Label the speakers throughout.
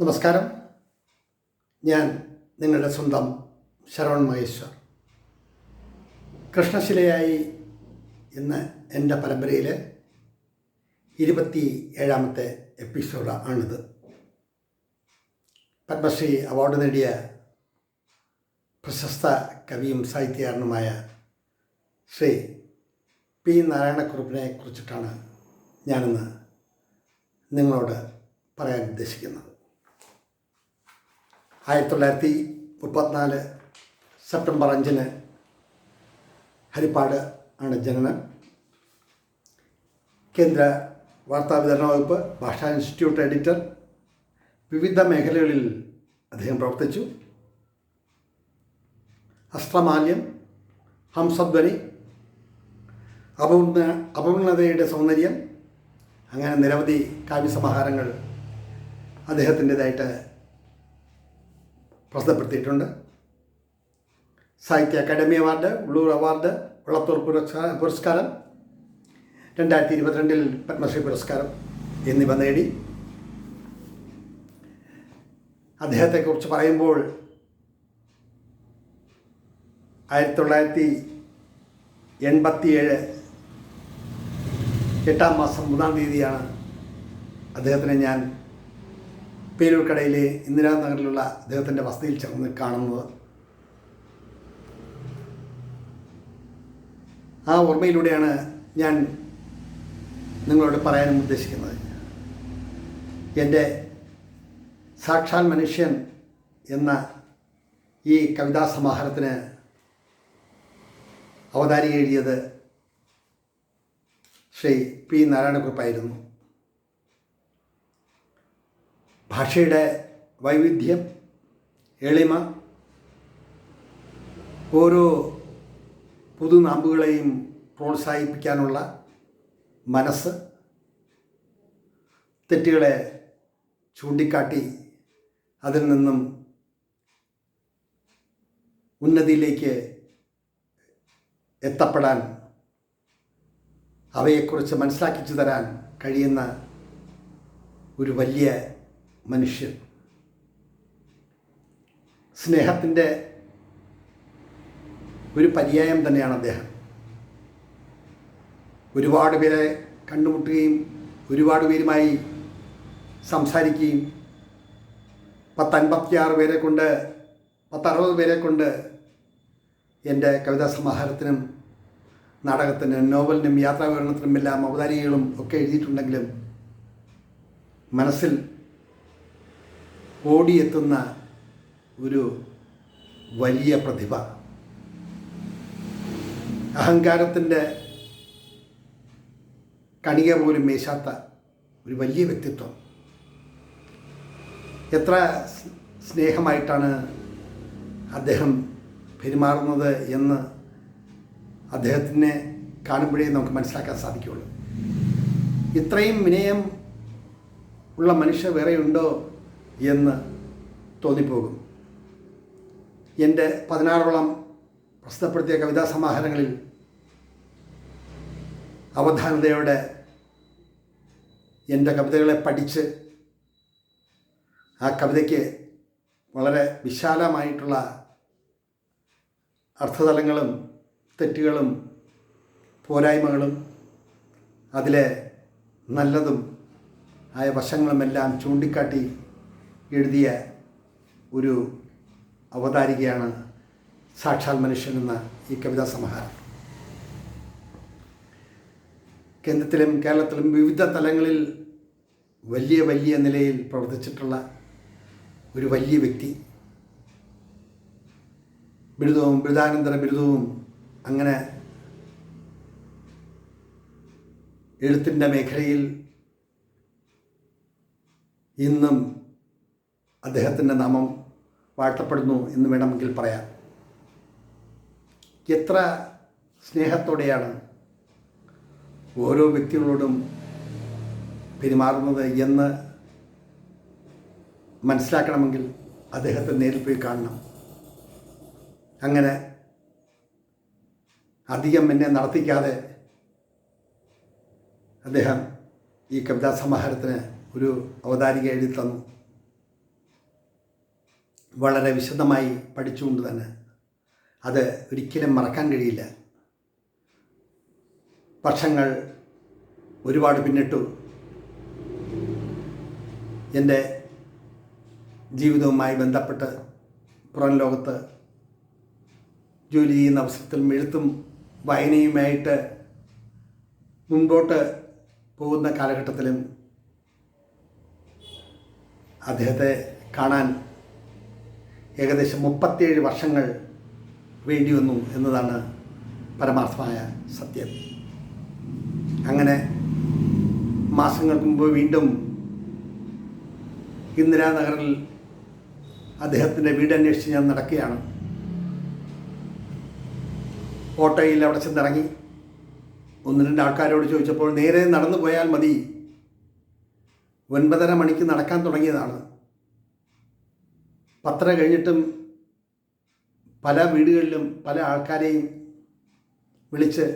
Speaker 1: നമസ്കാരം. ഞാൻ നിങ്ങളുടെ സ്വന്തം ശരവൺ മഹേശ്വർ. കൃഷ്ണശിലയായി ഇന്ന് എന്റെ പരമ്പരയിലെ ഇരുപത്തി ഏഴാമത്തെ എപ്പിസോഡ് ആണിത് പത്മശ്രീ അവാർഡ് നേടിയ പ്രശസ്ത കവിയും സാഹിത്യകാരനുമായ ശ്രീ പി നാരായണക്കുറുപ്പിനെ കുറിച്ചിട്ടാണ് ഞാനിന്ന് നിങ്ങളോട് പറയാൻ ഉദ്ദേശിക്കുന്നത്. ആയിരത്തി തൊള്ളായിരത്തി മുപ്പത്തിനാല് സെപ്റ്റംബർ അഞ്ചിന് ഹരിപ്പാട് ആണ് ജനനം. കേന്ദ്ര വാർത്താ വിതരണ വകുപ്പ് ഭാഷാ ഇൻസ്റ്റിറ്റ്യൂട്ട് എഡിറ്റർ വിവിധ മേഖലകളിൽ അദ്ദേഹം പ്രവർത്തിച്ചു. അസ്ത്രമാല്യം ഹംസധ്വനി അപൂർണ അപൂർണതയുടെ സൗന്ദര്യം അങ്ങനെ നിരവധി കാവ്യസമാഹാരങ്ങൾ അദ്ദേഹത്തിന്റെതായിട്ട് പ്രസിദ്ധപ്പെടുത്തിയിട്ടുണ്ട് സാഹിത്യ അക്കാദമി അവാർഡ് ഉള്ളൂർ അവാർഡ് വള്ളത്തൂർ പുരസ്കാര പുരസ്കാരം രണ്ടായിരത്തി ഇരുപത്തിരണ്ടിൽ പത്മശ്രീ പുരസ്കാരം എന്നിവ നേടി. അദ്ദേഹത്തെക്കുറിച്ച് പറയുമ്പോൾ ആയിരത്തി തൊള്ളായിരത്തി എൺപത്തിയേഴ് എട്ടാം മാസം മൂന്നാം തീയതിയാണ് അദ്ദേഹത്തിനെ ഞാൻ പേരൂർക്കടയിലെ ഇന്ദിരാനഗറിലുള്ള അദ്ദേഹത്തിന്റെ വസതിയിൽ ചേർന്ന് കാണുന്നത് ആ ഓർമ്മയിലൂടെയാണ് ഞാൻ നിങ്ങളോട് പറയാനും ഉദ്ദേശിക്കുന്നത്. എന്റെ സാക്ഷാൽ മനുഷ്യൻ എന്ന ഈ കവിതാ സമാഹാരത്തിന് അവതാരിക എഴുതിയത് ശ്രീ പി നാരായണക്കുറിപ്പായിരുന്നു ഭാഷയുടെ വൈവിധ്യം എളിമ ഓരോ പുതുനാമ്പുകളെയും പ്രോത്സാഹിപ്പിക്കാനുള്ള മനസ്സ് തെറ്റുകളെ ചൂണ്ടിക്കാട്ടി അതിൽ നിന്നും ഉന്നതിയിലേക്ക് എത്തപ്പെടാൻ അവയെക്കുറിച്ച് മനസ്സിലാക്കിച്ചു തരാൻ കഴിയുന്ന ഒരു വലിയ മനുഷ്യൻ. സ്നേഹത്തിന്റെ ഒരു പര്യായം തന്നെയാണ് അദ്ദേഹം. ഒരുപാട് പേരെ കണ്ടുമുട്ടുകയും ഒരുപാട് പേരുമായി സംസാരിക്കുകയും പത്തൻപത്തിയാറ് പേരെ കൊണ്ട് പത്തറുപത് പേരെ കൊണ്ട് എന്റെ കവിതാ സമാഹാരത്തിനും നാടകത്തിനും നോവലിനും യാത്രാവിവരണത്തിനും എല്ലാം അവതാരികളും ഒക്കെ എഴുതിയിട്ടുണ്ടെങ്കിലും മനസ്സിൽ ഓടിയെത്തുന്ന ഒരു വലിയ പ്രതിഭ. അഹങ്കാരത്തിന്റെ കണിക പോലും മേശാത്ത ഒരു വലിയ വ്യക്തിത്വം. എത്ര സ്നേഹമായിട്ടാണ് അദ്ദേഹം പെരുമാറുന്നത് എന്ന് അദ്ദേഹത്തിനെ കാണുമ്പോഴേ നമുക്ക് മനസ്സിലാക്കാൻ സാധിക്കുകയുള്ളൂ. ഇത്രയും വിനയം ഉള്ള മനുഷ്യർ വേറെയുണ്ടോ? എന്ന് തോന്നിപ്പോകും. എന്റെ പതിനാറോളം പ്രസിദ്ധപ്പെടുത്തിയ കവിതാ സമാഹാരങ്ങളിൽ അവധാനതയോടെ എന്റെ കവിതകളെ പഠിച്ച് ആ കവിതയ്ക്ക് വളരെ വിശാലമായിട്ടുള്ള അർത്ഥതലങ്ങളും തെറ്റുകളും പോരായ്മകളും അതിലെ നല്ലതും ആയ വശങ്ങളുമെല്ലാം ചൂണ്ടിക്കാട്ടി എഴുതിയ ഒരു അവതാരികയാണ് സാക്ഷാൽ മനുഷ്യൻ എന്ന ഈ കവിതാ സമാഹാരം കേന്ദ്രത്തിലും കേരളത്തിലും വിവിധ തലങ്ങളിൽ വലിയ വലിയ നിലയിൽ പ്രവർത്തിച്ചിട്ടുള്ള ഒരു വലിയ വ്യക്തി ബിരുദവും ബിരുദാനന്തര ബിരുദവും അങ്ങനെ എഴുത്തിന്റെ മേഖലയിൽ ഇന്നും അദ്ദേഹത്തിന്റെ നാമം വാഴ്ത്തപ്പെടുന്നു എന്ന് വേണമെങ്കിൽ പറയാം. എത്ര സ്നേഹത്തോടെയാണ് ഓരോ വ്യക്തികളോടും പെരുമാറുന്നത് എന്ന് മനസ്സിലാക്കണമെങ്കിൽ അദ്ദേഹത്തെ നേരിൽ പോയി കാണണം. അങ്ങനെ അധികം എന്നെ നടത്തിക്കാതെ അദ്ദേഹം ഈ കവിതാ സമാഹാരത്തിന് ഒരു അവതാരിക എഴുതി തന്നു. വളരെ വിശദമായി പഠിച്ചുകൊണ്ട് തന്നെ അത് ഒരിക്കലും മറക്കാൻ കഴിയില്ല. വർഷങ്ങൾ ഒരുപാട് പിന്നിട്ടു. എന്റെ ജീവിതവുമായി ബന്ധപ്പെട്ട് പുറം ലോകത്ത് ജോലി ചെയ്യുന്ന അവസരത്തിൽ എഴുത്തും വായനയുമായിട്ട് മുൻപോട്ട് പോകുന്ന കാലഘട്ടത്തിലും അദ്ദേഹത്തെ കാണാൻ ഏകദേശം മുപ്പത്തിയേഴ് വർഷങ്ങൾ വേണ്ടി വന്നു എന്നതാണ് പരമാർത്ഥമായ സത്യം. അങ്ങനെ മാസങ്ങൾക്ക് മുമ്പ് വീണ്ടും ഇന്ദിരാനഗറിൽ അദ്ദേഹത്തിന്റെ വീട് അന്വേഷിച്ച് ഞാൻ നടക്കുകയാണ്. ഓട്ടോയിൽ അവിടെ ചെന്നിറങ്ങി. ഒന്ന് രണ്ട് ആൾക്കാരോട് ചോദിച്ചപ്പോൾ നേരെ നടന്നു പോയാൽ മതി. ഒൻപതര മണിക്ക് നടക്കാൻ തുടങ്ങിയതാണ്. പത്തര കഴിഞ്ഞിട്ടും പല വീടുകളിലും പല ആൾക്കാരെയും വിളിച്ച്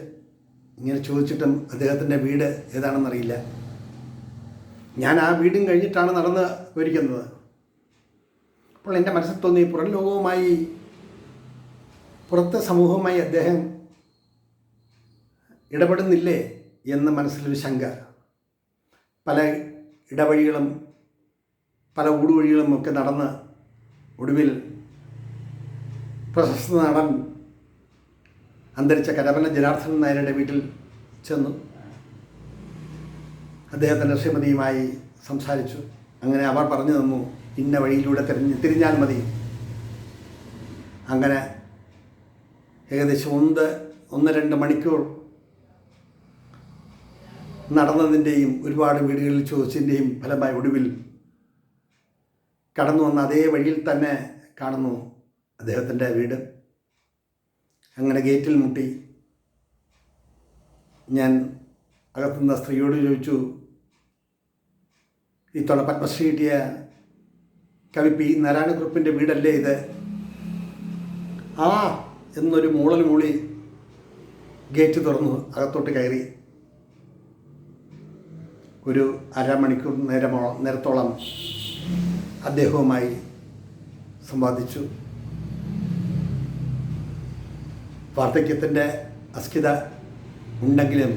Speaker 1: ഇങ്ങനെ ചോദിച്ചിട്ടും അദ്ദേഹത്തിന്റെ വീട് ഏതാണെന്നറിയില്ല. ഞാൻ ആ വീടും കഴിഞ്ഞിട്ടാണ് നടന്ന് വിവരിക്കുന്നത് അപ്പോൾ എന്റെ മനസ്സിൽ തോന്നി പുറം ലോകവുമായി പുറത്തെ സമൂഹവുമായി അദ്ദേഹം ഇടപെടുന്നില്ലേ എന്ന മനസ്സിലൊരു ശങ്ക. പല ഇടവഴികളും പല ഊടുവഴികളും ഒക്കെ നടന്ന് ഒടുവിൽ പ്രശസ്ത നടൻ അന്തരിച്ച കരമന ജനാർദ്ദനൻ നായരുടെ വീട്ടിൽ ചെന്നു. അദ്ദേഹത്തിന്റെ ശ്രീമതിയുമായി സംസാരിച്ചു. അങ്ങനെ അവർ പറഞ്ഞു തന്നു ഇന്ന വഴിയിലൂടെ തിരിഞ്ഞ് തിരിഞ്ഞാൽ മതി. അങ്ങനെ ഏകദേശം ഒന്ന് ഒന്ന് രണ്ട് മണിക്കൂർ നടന്നതിന്റെയും ഒരുപാട് വീടുകളിൽ ചോദിച്ചതിന്റെയും ഫലമായി ഒടുവിൽ കടന്നു വന്ന അതേ വഴിയിൽ തന്നെ കാണുന്നു അദ്ദേഹത്തിന്റെ വീട്. അങ്ങനെ ഗേറ്റിൽ മുട്ടി. ഞാൻ അകത്തുനിന്ന സ്ത്രീയോട് ചോദിച്ചു ഈ ഇത്തവണ പത്മശ്രീ കിട്ടിയ കവി പി നാരായണക്കുറുപ്പിന്റെ വീടല്ലേ ഇത്? ആ എന്നൊരു മൂളൽ മൂളി ഗേറ്റ് തുറന്നു അകത്തോട്ട് കയറി. ഒരു അരമണിക്കൂർ നേരമോ നേരത്തോളം അദ്ദേഹവുമായി സംവാദിച്ചു. വാർദ്ധക്യത്തിന്റെ അസ്ഥിത ഉണ്ടെങ്കിലും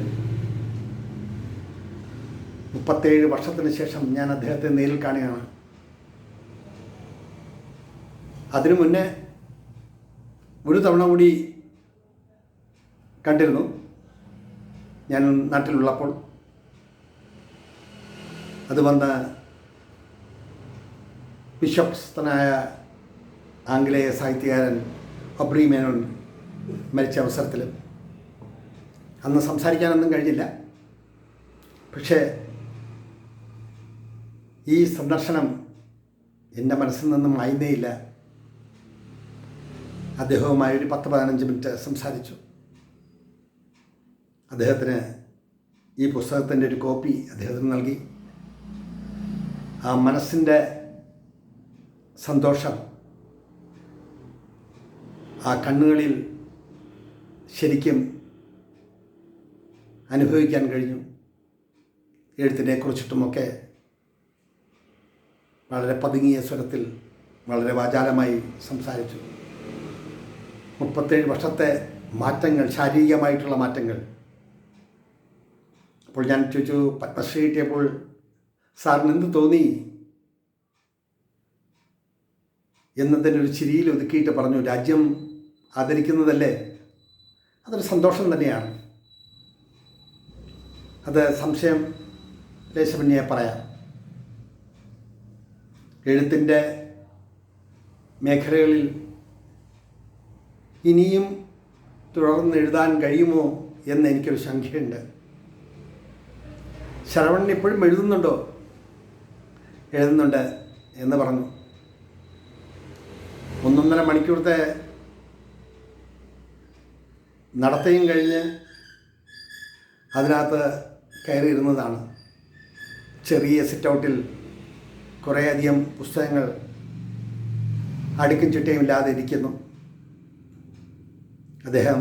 Speaker 1: മുപ്പത്തേഴ് വർഷത്തിന് ശേഷം ഞാൻ അദ്ദേഹത്തെ നേരിൽ കാണുകയാണ്. അതിനു മുന്നേ ഒരു തവണ കൂടി കണ്ടിരുന്നു. ഞാൻ നാട്ടിലുള്ളപ്പോൾ. അത് വന്ന് വിശ്വസ്തനായ ആംഗലേയ സാഹിത്യകാരൻ ഒബ്രി മേനോൻ മരിച്ച അവസരത്തിൽ. അന്ന് സംസാരിക്കാനൊന്നും കഴിഞ്ഞില്ല. പക്ഷേ ഈ സന്ദർശനം എന്റെ മനസ്സിൽ നിന്നും മായുന്നേയില്ല. അദ്ദേഹവുമായി ഒരു പത്ത് പതിനഞ്ച് മിനിറ്റ് സംസാരിച്ചു. അദ്ദേഹത്തിന് ഈ പുസ്തകത്തിന്റെ ഒരു കോപ്പി അദ്ദേഹത്തിന് നൽകി. ആ മനസ്സിന്റെ സന്തോഷം. ആ കണ്ണുകളിൽ ശരിക്കും അനുഭവിക്കാൻ കഴിഞ്ഞു. എഴുത്തിനെ കുറിച്ചിട്ടുമൊക്കെ വളരെ പതുങ്ങിയ സ്വരത്തിൽ വളരെ വാചാലമായി സംസാരിച്ചു. മുപ്പത്തേഴ് വർഷത്തെ മാറ്റങ്ങൾ ശാരീരികമായിട്ടുള്ള മാറ്റങ്ങൾ. അപ്പോൾ ഞാൻ ചോദിച്ചു പത്മശ്രീ കിട്ടിയപ്പോൾ സാറിന് എന്ത് തോന്നി? എന്നതിന്റെ ഒരു ചിരിയിൽ ഒതുക്കിയിട്ട് പറഞ്ഞു രാജ്യം ആദരിക്കുന്നതല്ലേ? അതൊരു സന്തോഷം തന്നെയാണ്. അത് സംശയം ലേശമന്യെ പറയാം. എഴുത്തിന്റെ മേഖലകളിൽ ഇനിയും തുടർന്ന് എഴുതാൻ കഴിയുമോ എന്ന് എനിക്കൊരു ശങ്കയുണ്ട് ശരവണൻ ഇപ്പോഴും എഴുതുന്നുണ്ടോ? എഴുതുന്നുണ്ട് എന്ന് പറഞ്ഞു. ഒന്നൊന്നര മണിക്കൂറത്തെ നടത്തയും കഴിഞ്ഞ് അതിനകത്ത് കയറിയിരുന്നതാണ്. ചെറിയ സിറ്റൗട്ടിൽ കുറേയധികം പുസ്തകങ്ങൾ അടുക്കും ചിട്ടയും ഇല്ലാതെ ഇരിക്കുന്നു. അദ്ദേഹം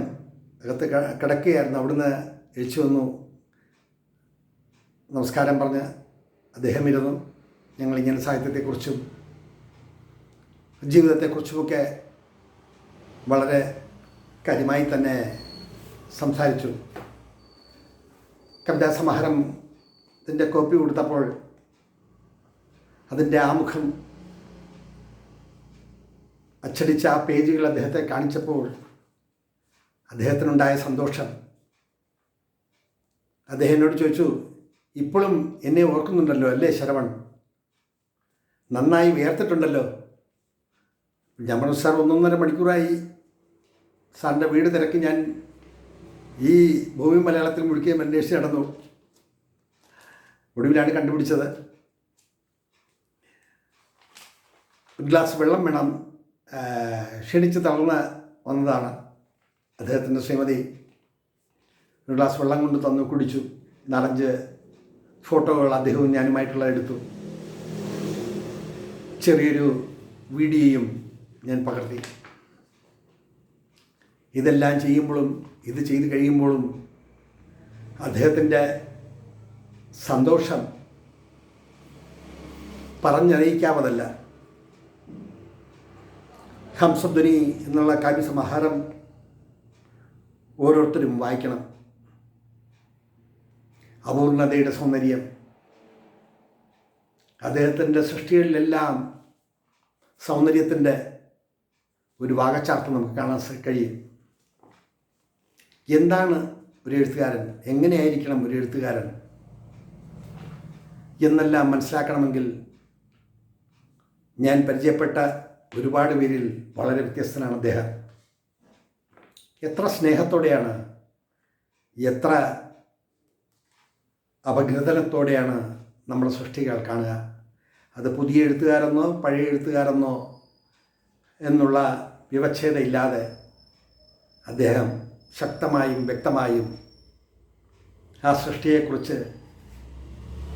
Speaker 1: അകത്ത് കിടക്കുകയായിരുന്നു. അവിടുന്ന് എഴിച്ചു വന്നു. നമസ്കാരം പറഞ്ഞ് അദ്ദേഹം ഇരുന്നു. ഞങ്ങളിങ്ങനെ സാഹിത്യത്തെക്കുറിച്ചും ജീവിതത്തെക്കുറിച്ചുമൊക്കെ വളരെ കാര്യമായി തന്നെ സംസാരിച്ചു. കവിതാ സമാഹാരത്തിന്റെ കോപ്പി കൊടുത്തപ്പോൾ അതിന്റെ ആമുഖം അച്ചടിച്ച ആ പേജുകൾ അദ്ദേഹത്തെ കാണിച്ചപ്പോൾ അദ്ദേഹത്തിനുണ്ടായ സന്തോഷം. അദ്ദേഹം എന്നോട് ചോദിച്ചു ഇപ്പോഴും എന്നെ ഓർക്കുന്നുണ്ടല്ലോ അല്ലേ ശരവൺ? നന്നായി വിയർത്തിട്ടുണ്ടല്ലോ. ഞാൻ പറഞ്ഞു സാർ ഒന്നൊന്നര മണിക്കൂറായി. സാറിന്റെ വീട് തിരക്കി ഞാൻ ഈ ഭൂമി മലയാളത്തിൽ മുഴുക്കിയും അന്വേഷിച്ച് നടന്നു ഒടുവിലാണ് കണ്ടുപിടിച്ചത്. ഒരു ഗ്ലാസ് വെള്ളം വേണം ക്ഷണിച്ച് തളർന്ന് വന്നതാണ് അദ്ദേഹത്തിന്റെ ശ്രീമതി. ഒരു ഗ്ലാസ് വെള്ളം കൊണ്ട് തന്നു കുടിച്ചു നാലഞ്ച് ഫോട്ടോകൾ അദ്ദേഹവും ഞാനുമായിട്ടുള്ള എടുത്തു. ചെറിയൊരു വീഡിയോയും ഞാൻ പകർത്തി. ഇതെല്ലാം ചെയ്യുമ്പോഴും ഇത് ചെയ്ത് കഴിയുമ്പോഴും അദ്ദേഹത്തിന്റെ സന്തോഷം പറഞ്ഞറിയിക്കാവതല്ല. ഹംസധ്വനി എന്നുള്ള കാവ്യസമാഹാരം ഓരോരുത്തരും വായിക്കണം. അപൂർണതയുടെ സൗന്ദര്യം. അദ്ദേഹത്തിന്റെ സൃഷ്ടികളിലെല്ലാം സൗന്ദര്യത്തിന്റെ ഒരു വാകച്ചാർത്ത് നമുക്ക് കാണാൻ കഴിയും. എന്താണ് ഒരു എഴുത്തുകാരൻ? എങ്ങനെയായിരിക്കണം ഒരു എഴുത്തുകാരൻ? എന്നെല്ലാം മനസ്സിലാക്കണമെങ്കിൽ ഞാൻ പരിചയപ്പെട്ട ഒരുപാട് പേരിൽ വളരെ വ്യത്യസ്തനാണ് അദ്ദേഹം. എത്ര സ്നേഹത്തോടെയാണ് എത്ര അപഗ്രഥനത്തോടെയാണ് നമ്മുടെ സൃഷ്ടികൾ കാണുക. അത് പുതിയ എഴുത്തുകാരെന്നോ പഴയ എഴുത്തുകാരെന്നോ എന്നുള്ള വിവച്ഛേദമില്ലാതെ അദ്ദേഹം ശക്തമായും വ്യക്തമായും ആ സൃഷ്ടിയെക്കുറിച്ച്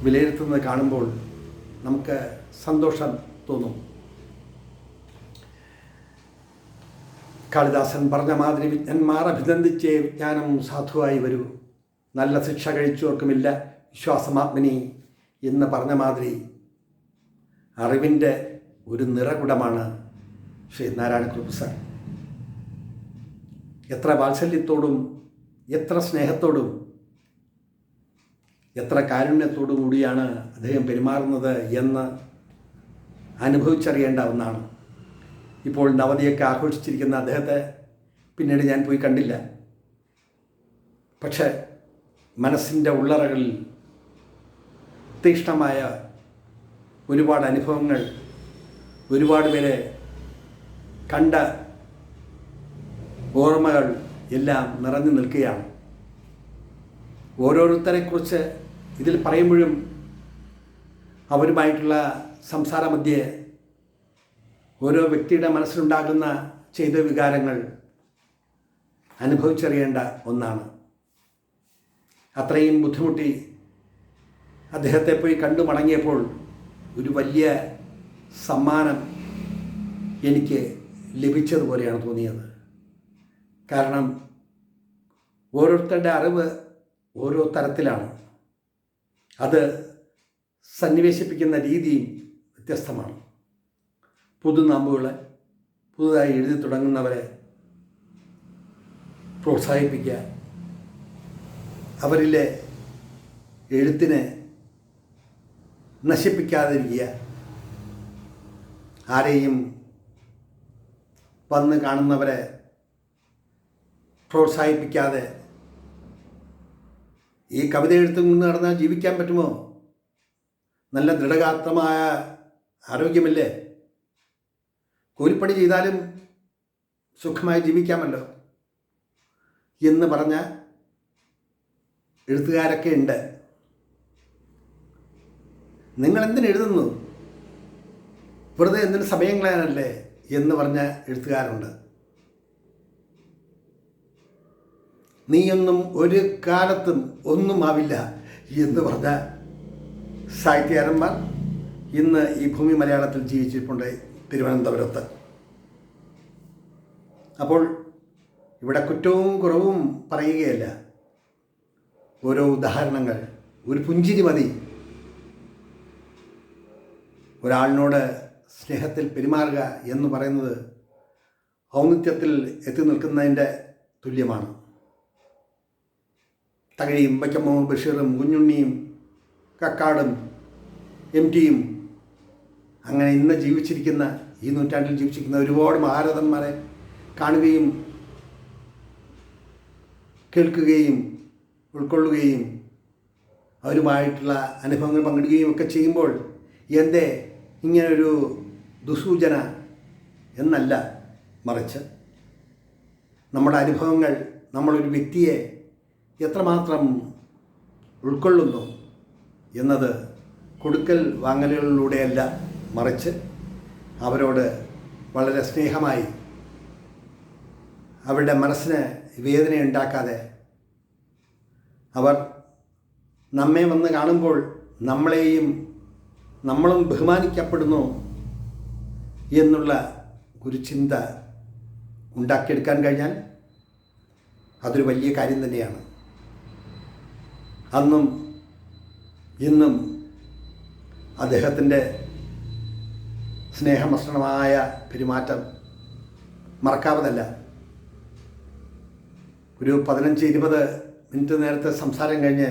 Speaker 1: വിലയിരുത്തുന്നത് കാണുമ്പോൾ നമുക്ക് സന്തോഷം തോന്നും. കാളിദാസൻ പറഞ്ഞ മാതിരി വിജ്ഞന്മാർ അഭിനന്ദിച്ചേ വിജ്ഞാനം സാധുവായി വരൂ. നല്ല ശിക്ഷ കഴിച്ചവർക്കുമില്ല വിശ്വാസമാത്മനി എന്ന് പറഞ്ഞ മാതിരി അറിവിന്റെ ഒരു നിറകുടമാണ് ശ്രീ നാരായണക്കുറുപ്പ് സാർ. എത്ര വാത്സല്യത്തോടും എത്ര സ്നേഹത്തോടും എത്ര കാരുണ്യത്തോടും കൂടിയാണ് അദ്ദേഹം പെരുമാറുന്നത് എന്ന് അനുഭവിച്ചറിയേണ്ട ഒന്നാണ്. ഇപ്പോൾ നവതിയൊക്കെ ആഘോഷിച്ചിരിക്കുന്ന അദ്ദേഹത്തെ പിന്നീട് ഞാൻ പോയി കണ്ടില്ല. പക്ഷേ മനസ്സിന്റെ ഉള്ളറകളിൽ തീക്ഷ്ണമായ ഒരുപാട് അനുഭവങ്ങൾ ഒരുപാട് പേരെ കണ്ട ഓർമ്മകൾ എല്ലാം നിറഞ്ഞു നിൽക്കുകയാണ്. ഓരോരുത്തരെക്കുറിച്ച് ഇതിൽ പറയുമ്പോഴും അവരുമായിട്ടുള്ള സംസാരമധ്യേ ഓരോ വ്യക്തിയുടെ മനസ്സിലുണ്ടാകുന്ന ചെയ്ത വികാരങ്ങൾ അനുഭവിച്ചറിയേണ്ട ഒന്നാണ്. അത്രയും ബുദ്ധിമുട്ടി അദ്ദേഹത്തെ പോയി കണ്ടു മടങ്ങിയപ്പോൾ ഒരു വലിയ സമ്മാനം എനിക്ക് ലഭിച്ചതുപോലെയാണ് തോന്നിയത്. കാരണം ഓരോരുത്തരുടെ അറിവ് ഓരോ തരത്തിലാണ്. അത് സന്നിവേശിപ്പിക്കുന്ന രീതിയും വ്യത്യസ്തമാണ്. പുതുനാമ്പുകളെ പുതുതായി എഴുതി തുടങ്ങുന്നവരെ പ്രോത്സാഹിപ്പിക്കുക അവരിലെ എഴുത്തിനെ നശിപ്പിക്കാതിരിക്കുക ആരെയും വന്ന് കാണുന്നവരെ പ്രോത്സാഹിപ്പിക്കാതെ ഈ കവിത എഴുത്തും കൊണ്ട് നടന്നാൽ ജീവിക്കാൻ പറ്റുമോ? നല്ല ദൃഢഗാത്രമായ ആരോഗ്യമില്ലേ? കൂലിപ്പണി ചെയ്താലും സുഖമായി ജീവിക്കാമല്ലോ. എന്ന് പറഞ്ഞ എഴുത്തുകാരൊക്കെ ഉണ്ട്. നിങ്ങൾ എന്തിനെഴുതുന്നു? വെറുതെ എന്തിനു സമയം കളയാനല്ലേ? എന്ന് പറഞ്ഞ എഴുത്തുകാരുണ്ട്. നീയൊന്നും ഒരു കാലത്തും ഒന്നും ആവില്ല എന്ന് പറഞ്ഞ സാഹിത്യകാരന്മാർ ഇന്ന് ഈ ഭൂമി മലയാളത്തിൽ ജീവിച്ചിട്ടുണ്ട് തിരുവനന്തപുരത്ത്. അപ്പോൾ ഇവിടെ കുറ്റവും കുറവും പറയുകയല്ല. ഓരോ ഉദാഹരണങ്ങൾ ഒരു പുഞ്ചിരി മതി. ഒരാളിനോട് സ്നേഹത്തിൽ പെരുമാറുക എന്ന് പറയുന്നത് ഔന്നിത്യത്തിൽ എത്തി നിൽക്കുന്നതിന്റെ തുല്യമാണ്. തകഴിയും വൈക്കമ്മോ ബഷീറും കുഞ്ഞുണ്ണിയും കക്കാടും എം ടിയും അങ്ങനെ ഇന്ന് ജീവിച്ചിരിക്കുന്ന ഈ നൂറ്റാണ്ടിൽ ജീവിച്ചിരിക്കുന്ന ഒരുപാട് മഹാരഥന്മാരെ കാണുകയും കേൾക്കുകയും ഉൾക്കൊള്ളുകയും അവരുമായിട്ടുള്ള അനുഭവങ്ങൾ പങ്കിടുകയും ഒക്കെ ചെയ്യുമ്പോൾ എന്തേ ഇങ്ങനൊരു ദുസൂചന എന്നല്ല മറിച്ച് നമ്മുടെ അനുഭവങ്ങൾ നമ്മളൊരു വ്യക്തിയെ എത്രമാത്രം ഉൾക്കൊള്ളുന്നു എന്നത് കൊടുക്കൽ വാങ്ങലുകളിലൂടെയല്ല മറിച്ച് അവരോട് വളരെ സ്നേഹമായി അവരുടെ മനസ്സിന് വേദന ഉണ്ടാക്കാതെ അവർ നമ്മെ വന്ന് കാണുമ്പോൾ നമ്മളെയും നമ്മളും ബഹുമാനിക്കപ്പെടുന്നു എന്നുള്ള ഒരു ചിന്ത ഉണ്ടാക്കിയെടുക്കാൻ കഴിഞ്ഞാൽ അതൊരു വലിയ കാര്യം തന്നെയാണ്. അന്നും ഇന്നും അദ്ദേഹത്തിന്റെ സ്നേഹമസൃണമായ പെരുമാറ്റം മറക്കാവതല്ല. ഒരു പതിനഞ്ച് ഇരുപത് മിനിറ്റ് നേരത്തെ സംസാരം കഴിഞ്ഞ്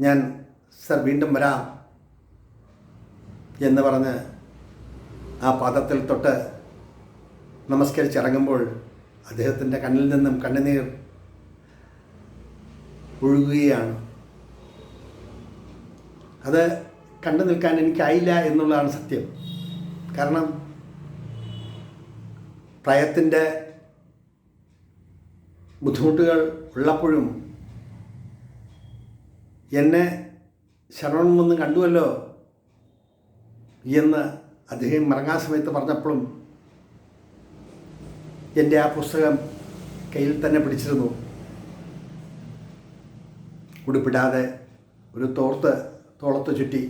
Speaker 1: ഞാൻ സർ വീണ്ടും വരാം എന്ന് പറഞ്ഞ് ആ പാദത്തിൽ തൊട്ട് നമസ്കരിച്ചിറങ്ങുമ്പോൾ അദ്ദേഹത്തിന്റെ കണ്ണിൽ നിന്നും കണ്ണുനീർ ഒഴുകുകയാണ്. അത് കണ്ടു നിൽക്കാൻ എനിക്കായില്ല എന്നുള്ളതാണ് സത്യം. കാരണം പ്രയത്തിന്റെ ബുദ്ധിമുട്ടുകൾ ഉള്ളപ്പോഴും എന്നെ വന്ന് കണ്ടുവല്ലോ എന്ന് അദ്ദേഹം മറങ്ങാ സമയത്ത് പറഞ്ഞപ്പോഴും എന്റെ ആ പുസ്തകം കയ്യിൽ തന്നെ പിടിച്ചിരുന്നു. ഉടുപ്പിടാതെ ഒരു തോർത്ത് തോളത്ത് ചുറ്റി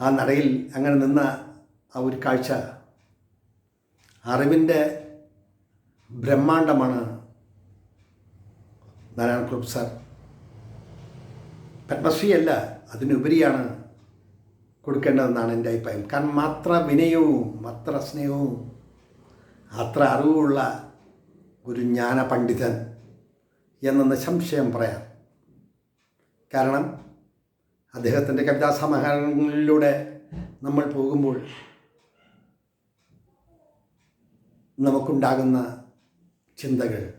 Speaker 1: ആ നടയിൽ അങ്ങനെ നിന്ന ആ ഒരു കാഴ്ച അറിവിന്റെ ബ്രഹ്മാണ്ടമാണ് നാരായണ സാർ. പത്മശ്രീ അല്ല അതിനുപരിയാണ് കൊടുക്കേണ്ടതെന്നാണ് എന്റെ അഭിപ്രായം. കാരണം അത്ര വിനയവും അത്ര സ്നേഹവും അത്ര അറിവുള്ള ഒരു ജ്ഞാന പണ്ഡിതൻ എന്ന് സംശയം പറയാം. കാരണം അദ്ദേഹത്തിന്റെ കവിതാ സമാഹാരങ്ങളിലൂടെ നമ്മൾ പോകുമ്പോൾ നമുക്കുണ്ടാകുന്ന ചിന്തകൾ.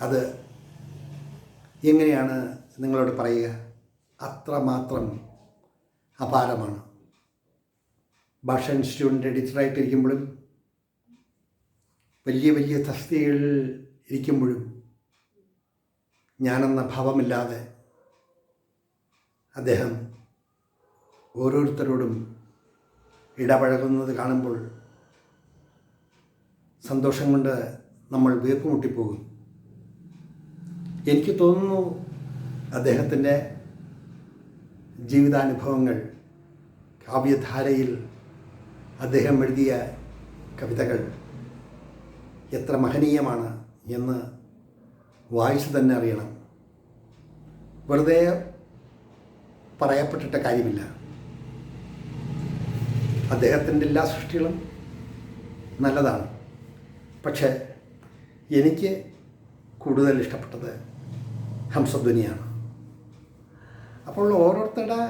Speaker 1: അത് എങ്ങനെയാണ് നിങ്ങളോട് പറയുക? അത്രമാത്രം അപാരമാണ്. ഭാഷ ഇൻസ്റ്റിറ്റ്യൂട്ടിന്റെ എഡിറ്ററായിട്ടിരിക്കുമ്പോഴും വലിയ വലിയ തസ്തികകളിൽ ഇരിക്കുമ്പോഴും ഞാനെന്ന ഭാവമില്ലാതെ അദ്ദേഹം ഓരോരുത്തരോടും ഇടപഴകുന്നത് കാണുമ്പോൾ സന്തോഷം കൊണ്ട് നമ്മൾ വീർപ്പുമുട്ടിപ്പോകും എനിക്ക് തോന്നുന്നു അദ്ദേഹത്തിന്റെ ജീവിതാനുഭവങ്ങൾ കാവ്യധാരയിൽ അദ്ദേഹം എഴുതിയ കവിതകൾ എത്ര മഹനീയമാണ് എന്ന് വായിച്ചു തന്നെ അറിയണം. വെറുതെ പറയപ്പെട്ടിട്ട കാര്യമില്ല. അദ്ദേഹത്തിന്റെ എല്ലാ സൃഷ്ടികളും നല്ലതാണ്. പക്ഷേ എനിക്ക് കൂടുതൽ ഇഷ്ടപ്പെട്ടത് ഹംസധ്വനിയാണ്. അപ്പോൾ ഓരോരുത്തരുടെ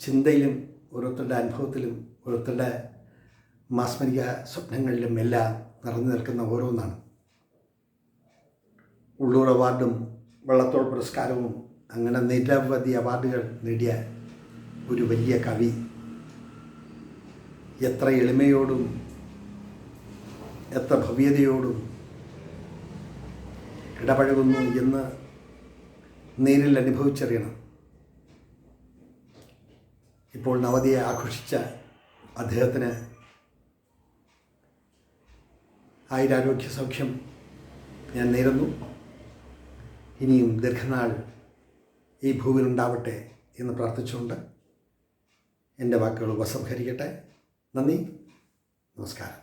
Speaker 1: ചിന്തയിലും ഓരോരുത്തരുടെ അനുഭവത്തിലും ഓരോരുത്തരുടെ മാസ്മരിക സ്വപ്നങ്ങളിലും എല്ലാം നിറഞ്ഞു നിൽക്കുന്ന ഓരോന്നാണ്. ഉള്ളൂർ അവാർഡും വള്ളത്തോൾ പുരസ്കാരവും അങ്ങനെ നിരവധി അവാർഡുകൾ നേടിയ ഒരു വലിയ കവി. എത്ര എളിമയോടും എത്ര ഭവ്യതയോടും ഇടപഴകുന്നു എന്ന് നേരിൽ അനുഭവിച്ചറിയണം. ഇപ്പോൾ നവതിയെ ആഘോഷിച്ച അദ്ദേഹത്തിന് ആയുരാരോഗ്യ സൗഖ്യം ഞാൻ നേരുന്നു. ഇനിയും ദീർഘനാൾ ഈ ഭൂമിയിലുണ്ടാവട്ടെ എന്ന് പ്രാർത്ഥിച്ചുകൊണ്ട് എന്റെ വാക്കുകൾ ഉപസംഹരിക്കട്ടെ. നന്ദി. നമസ്കാരം.